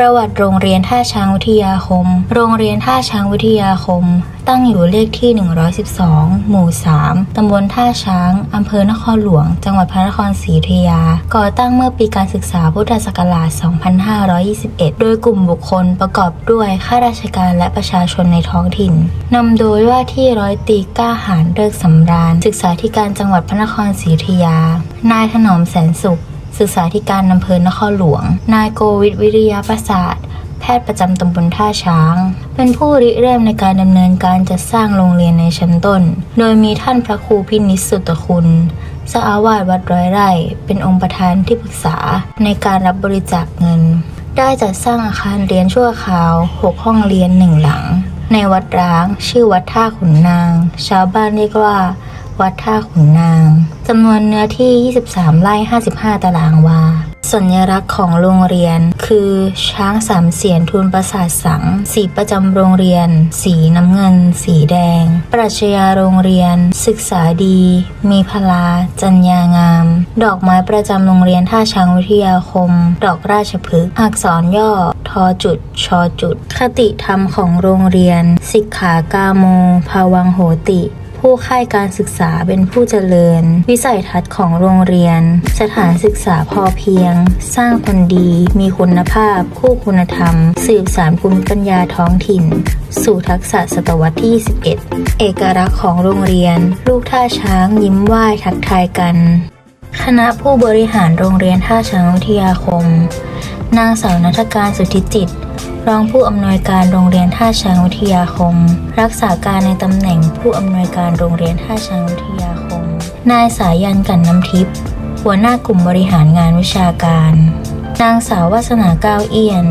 ประวัติโรงเรียนท่าช้างวิทยาคม โรงเรียนท่าช้างวิทยาคม ตั้งอยู่เลขที่ 112 หมู่ 3 ตำบลท่าช้าง อำเภอนครหลวง จังหวัดพระนครศรีอยุธยา ก่อตั้งเมื่อปีการศึกษาพุทธศักราช 2521 โดยกลุ่มบุคคลประกอบด้วยข้าราชการและประชาชนในท้องถิ่น นำโดยว่าที่ร้อยตีก้าหารเลิกสำราญ ศึกษาธิการจังหวัดพระนครศรีอยุธยา นายถนอมแสนสุข ศึกษาธิการอำเภอนครหลวง นายโกวิทวิริยาประสาทแพทย์ประจำตำบลท่าช้าง เป็นผู้ริเริ่มในการดำเนินการจัดสร้างโรงเรียนในชั้นต้น โดยมีท่านพระครูพินิจสุตคุณเจ้าอาวาสวัดร้อยไร่ เป็นองค์ประธานที่ปรึกษาในการรับบริจาคเงิน ได้จัดสร้างอาคารเรียนชั่วคราว 6 ห้องเรียนหนึ่งหลัง ในวัดร้าง ชื่อวัดท่าขุนนาง ชาวบ้านเรียกว่า วัดท่าขุนนางจำนวนเนื้อที่ 23 ไร่ 55 ตารางวา สัญลักษณ์ของโรงเรียน คือช้างสามเสียนทูลประสาทสัง สีประจำโรงเรียน สีน้ำเงิน สีแดง ปรัชญาโรงเรียน ศึกษาดี มีพลา จัญญางาม ดอกไม้ประจำโรงเรียนท่าช้างวิทยาคม ดอกราชพฤกษ์อักษรย่อทอจุดชอจุด คติธรรมของโรงเรียน สิกขากาโมภาวังโหติ ผู้ค่ายการศึกษาเป็นผู้เจริญ วิสัยทัศน์ของโรงเรียน สถานศึกษาพอเพียง สร้างคนดี มีคุณภาพ คู่คุณธรรม สืบสารภูมิปัญญาท้องถิ่น สู่ทักษะศตวรรษที่ 21 เอกลักษณ์ของโรงเรียน ลูกท่าช้างยิ้มไหว้ทักทายกัน คณะผู้บริหารโรงเรียนท่าช้างวิทยาคม นางสาวนัฐการสุทธิจิต รองผู้อำนวยการโรงเรียนท่าช้างวิทยาคม รักษาการในตำแหน่งผู้อำนวยการโรงเรียนท่าช้างวิทยาคม นายสายันกันน้ำทิพย์หัวหน้ากลุ่มบริหารงานวิชาการ นางสาววาสนาก้าวเอียน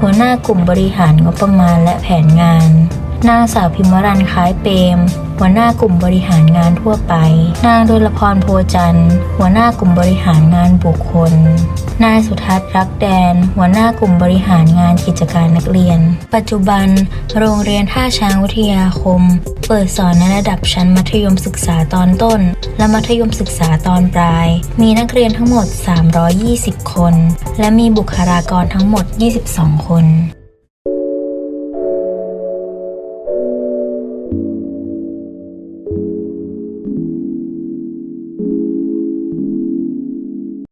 หัวหน้ากลุ่มบริหารงบประมาณและแผนงาน นางสาวพิมวรันคล้ายเปรมหัวหน้ากลุ่มบริหารงานทั่วไป นางดลพรโพจันทร์ หัวหน้ากลุ่มบริหารงานบุคคล นายสุทัศน์รักแดน หัวหน้ากลุ่มบริหารงานกิจการนักเรียน ปัจจุบัน โรงเรียนท่าช้างวิทยาคม เปิดสอนในระดับชั้นมัธยมศึกษาตอนต้น และมัธยมศึกษาตอนปลาย มีนักเรียนทั้งหมด 320 คน และมีบุคลากรทั้งหมด 22 คน